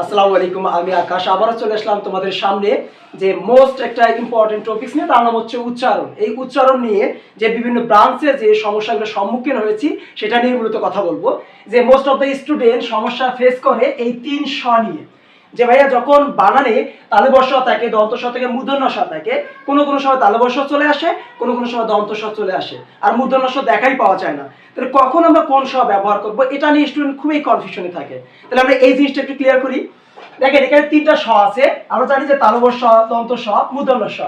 আসসালামু আলাইকুম, আমি আকাশ। আবারও চলে আসলাম তোমাদের সামনে যে মোস্ট একটা ইম্পর্টেন্ট টপিক্স নিয়ে, তার নাম হচ্ছে উচ্চারণ। এই উচ্চারণ নিয়ে যে বিভিন্ন ব্রাঞ্চে যে সমস্যাগুলো সম্মুখীন হয়েছি, সেটা নিয়ে মূলত কথা বলব। যে মোস্ট অফ দ্য স্টুডেন্ট সমস্যা ফেস করে এই তিন স নিয়ে। যে ভাইয়া যখন বানানে তালবর্ষ থাকে দন্তস্ব থেকে মূর্ধন্যস্ব থাকে, কোনো কোনো সময় তালবর্ষ চলে আসে, কোনো কোনো সময় দন্তস্ব চলে আসে। আর মূর্ধন্যস্ব দেখাই পাওয়া যায় না। তাহলে কখন আমরা কোন স ব্যবহার করব এটা নিয়ে স্টুডেন্ট খুবই কনফিউশনে থাকে। তাহলে আমরা এই জিনিসটা একটু ক্লিয়ার করি। দেখেন, এখানে তিনটা স আছে। আমরা জানি যে তালবর্ষ দন্তস্ব মূর্ধন্যস্ব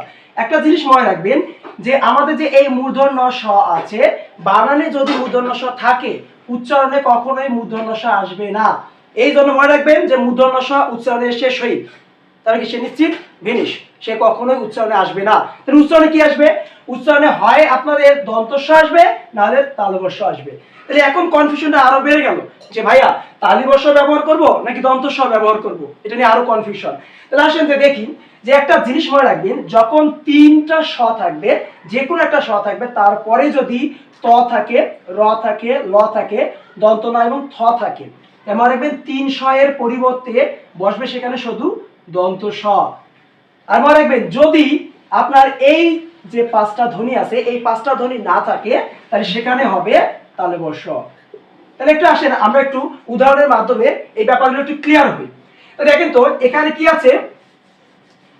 একটা জিনিস মনে রাখবেন যে আমাদের যে এই মূর্ধন্য স আছে, বানানে যদি মূর্ধন্য স থাকে, উচ্চারণে কখনোই মূর্ধন্য স আসবে না। এই জন্য মনে রাখবেন যে মূর্ধন্য স উচ্চারণে সে শহীদ। তাহলে কি সে নিশ্চিত? ভিনিশ। সে কখনোই উচ্চারণে আসবে না। তাহলে উচ্চারণে কি আসবে? উচ্চারণে হয় আপনাদের দন্তস্ব আসবে, নাহলে তালবর্ষ আসবে। তাহলে এখন কনফিউশনটা আরও বেড়ে গেল যে ভাইয়া, তালিবর্ষ ব্যবহার করব নাকি দন্তস্ব ব্যবহার করব? এটা নিয়ে আরও কনফিউশন তাহলে আসেন দেখি যে একটা জিনিস মনে রাখবেন, যখন তিনটা স থাকবে, যে কোনো একটা স থাকবে, তারপরে যদি ত থাকে, র থাকে, ল থাকে, দন্ত না এবং থ থাকে মনে রাখবেন তিন স এর পরিবর্তে বসবে সেখানে শুধু দন্ত স। আর মনে রাখবেন, যদি আপনার এই যে পাঁচটা ধ্বনি আছে, এই পাঁচটা ধ্বনি না থাকে, তাহলে সেখানে হবে তাহলে বর্ষ। তাহলে একটু আসেন, আমরা একটু উদাহরণের মাধ্যমে এই ব্যাপারগুলো একটু ক্লিয়ার হই। তো দেখেন তো, এখানে কি আছে?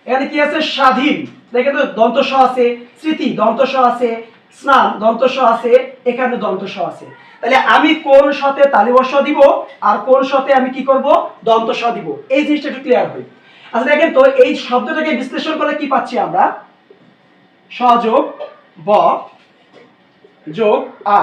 এখানে কি আছে? স্বাধীন। দেখেন তো দন্তস্ব আছে, স্মৃতি দন্তস্ব আছে স্নান, দন্তস্ব আছে, এখানে দন্তস্ব আছে। তাহলে আমি কোন সাথে তালিবর্ষ দিব আর কোন সাথে আমি কি করব? দন্তস্ব দিব। এই জিনিসটা একটু ক্লিয়ার হই আচ্ছা দেখেন তো, এই শব্দটাকে বিশ্লেষণ করলে কি পাচ্ছি আমরা? সযোগ ব যোগ আ।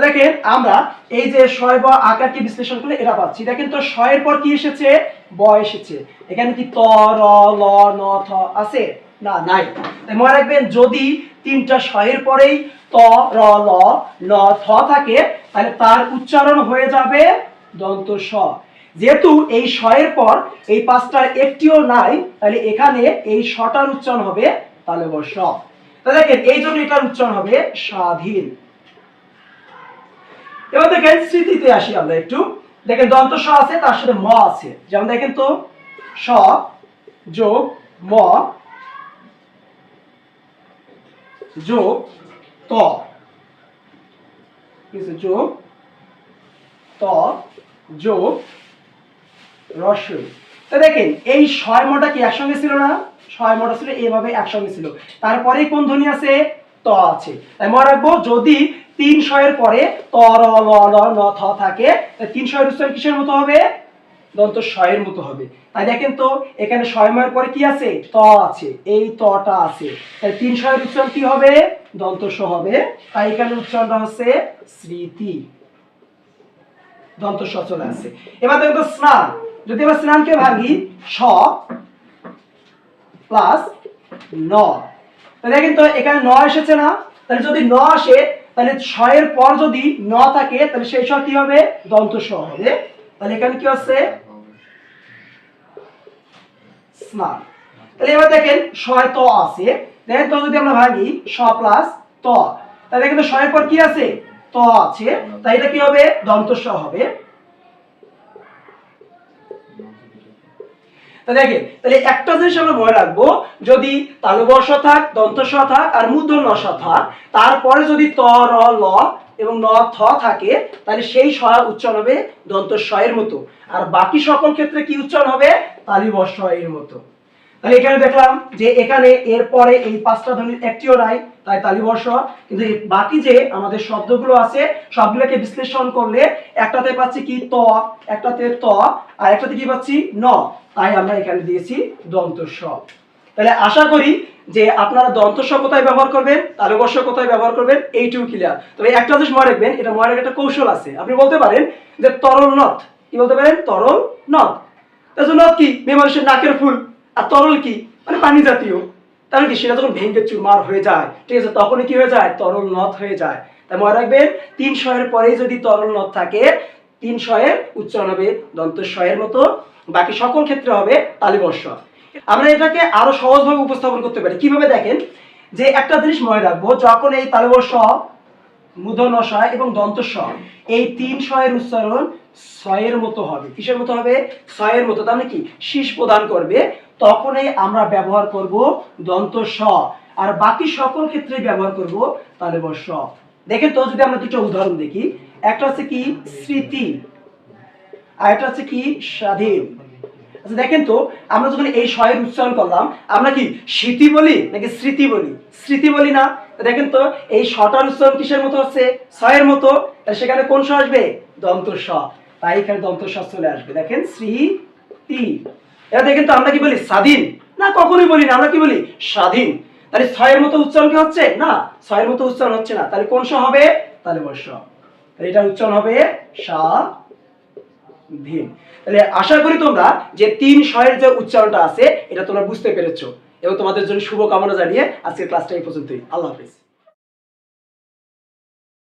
দেখেন, আমরা এই যে শয় ব আকারকে বিশ্লেষণ করলে এটা পাচ্ছি। দেখেন তো শয়ের পর কি এসেছে? ব এসেছে। এখানে কি ত, র, ল, ন, থ আছে? না, নাই। তাই মনে রাখবেন, যদি তিনটা শয়ের পরেই ত, র, ল ন থ থাকে, তাহলে তার উচ্চারণ হয়ে যাবে দন্ত স। যেহেতু এই শয়ের পর এই পাঁচটার একটিও নাই, তাহলে এখানে এই শটার উচ্চারণ হবে তাহলে বর্ষ তাহলে দেখেন, এই জন্য এটার উচ্চারণ হবে স্বাধীন। এবার দেখেন স্মৃতিতে আসি আমরা একটু। দেখেন দন্ত স আছে, তার সাথে ম আছে। যেমন দেখেন তো, স যোগ ম যোগ ত। যোগ ত, যোগ রসই তো দেখেন, এই ছয় মটা কি একসঙ্গে ছিল না? ছয় মটা ছিল, এভাবে একসঙ্গে ছিল। তারপরে কোন ধ্বনি আছে? ত আছে। তাই মনে রাখব, যদি তিন শয়ের পরে ত, র, ল ন, থ থাকে তিন শয়ের উচ্চারণ কিসের মতো হবে? দন্ত শয়ের মতো হবে। তাই দেখেন তো, এখানে ছয়ময়ের পরে কি আছে? ত আছে। এই তটা আছে। তাই তিন শয়ের উচ্চারণ কি হবে? দন্ত স হবে। তাই এখানে উচ্চারণটা হচ্ছে স্মৃতি। দন্ত এবার দেখেন তো স্নান। যদি স্নানকে ভাঙি, স প্লাস ন। দেখেন তো, এখানে ন এসেছে না? তাহলে যদি ন আসে, তাহলে ছয়ের পর যদি ন থাকে, তাহলে সেই স কি হবে? দন্ত স হবে। তাহলে এখানে কি হচ্ছে? স্নান। তাহলে এবার দেখেন ত আছে। দেখেন যদি আমরা ভাঙি স প্লাস ত। তাহলে দেখেন তো ছয়ের পর কি আছে? ত আছে। তাই এটা কি হবে? দন্ত হবে। দেখেন, তাহলে একটা জিনিস আমরা মনে রাখব, যদি তালুবর্ষ থাক, দন্তস্ব থাক, আর মূর্ধন্য থাক, তারপরে যদি ত, র, ল এবং ন থ থাকে, তাহলে সেই স উচ্চারণ হবে দন্তস্ব এর মতো। আর বাকি সকল ক্ষেত্রে কি উচ্চারণ হবে? তালিবর্ষ এর মতো। তাহলে এখানে দেখলাম যে এখানে এরপরে এই পাঁচটা ধ্বনির একটিও নাই, তাই তালিবর্ষ কিন্তু বাকি যে আমাদের শব্দগুলো আছে, সবগুলোকে বিশ্লেষণ করলে একটাতে পাচ্ছি কি ত, একটাতে ত, আর একটাতে কি পাচ্ছি ন। তাই আমরা এখানে দিয়েছি দন্ত তাহলে আশা করি যে আপনারা দন্ত স কোথায় ব্যবহার করবেন তালুবর্ষ কোথায় ব্যবহার করবেন, এইটুকু ক্লিয়ার তবে একটা জিনিস মনে রাখবেন, এটা মনে একটা কৌশল আছে। আপনি বলতে পারেন যে তরল নথ কি বলতে পারেন? তরল নথ তাহলে কি? মেয়ে মানুষের নাকের ফুল। আর তরল কি? মানে পানি জাতীয়। তাহলে কি? সেটা যখন ভেঙে চুরমার হয়ে যায়, ঠিক আছে, তখনই কি হয়ে যায়? তরল নথ হয়ে যায়। তাই মনে রাখবেন, তিন শয়ের পরেই যদি তরল নথ থাকে, তিন শয়ের উচ্চারণ হবে দন্ত শয়ের মতো। বাকি সকল ক্ষেত্রে হবে তালিবর্ষ। আমরা এটাকে আরও সহজভাবে উপস্থাপন করতে পারি। কীভাবে দেখেন? যে একটা জিনিস মনে রাখব, যখন এই তালিবর্ষ মূধনশয় এবং দন্তস্ব এই তিন শয়ের উচ্চারণ ছয়ের মতো হবে। কিসের মতো হবে? ছয়ের মতো। তার মানে কি? শীষ প্রদান করবে, তখনই আমরা ব্যবহার করব দন্ত স আর বাকি সকল ক্ষেত্রে ব্যবহার করব তাহলে স দেখেন তো, যদি আমরা দুটো উদাহরণ দেখি, একটা হচ্ছে কি স্মৃতি, আর একটা হচ্ছে কি স্বাধীন। দেখেন তো, আমরা যখন এই শয়ের উচ্চারণ করলাম, আমরা কি স্মৃতি বলি নাকি স্মৃতি বলি? স্মৃতি বলি না? দেখেন তো, এই শটার উচ্চারণ কিসের মতো হচ্ছে? ছয়ের মতো। সেখানে কোন স আসবে? দন্ত স তাই এখানে দন্ত স চলে আসবে। দেখেন, স্মৃতি। এবার দেখেন তো, আমরা কি বলি স্বাধীন? না, কখনোই বলি না, আমরা কি বলি স্বাধীন। তাহলে ছয়ের মতো উচ্চারণ কি হচ্ছে? না ছয়ের মতো উচ্চারণ হচ্ছে না। তাহলে কোন স হবে? তাহলে বর্ষ এটা উচ্চারণ হবে সা ধীন তাহলে আশা করি তোমরা যে তিন শয়ের যে উচ্চারণটা আছে, এটা তোমরা বুঝতে পেরেছ। এবং তোমাদের জন্য শুভকামনা জানিয়ে আজকের ক্লাসটা এই পর্যন্তই। আল্লাহ হাফিজ।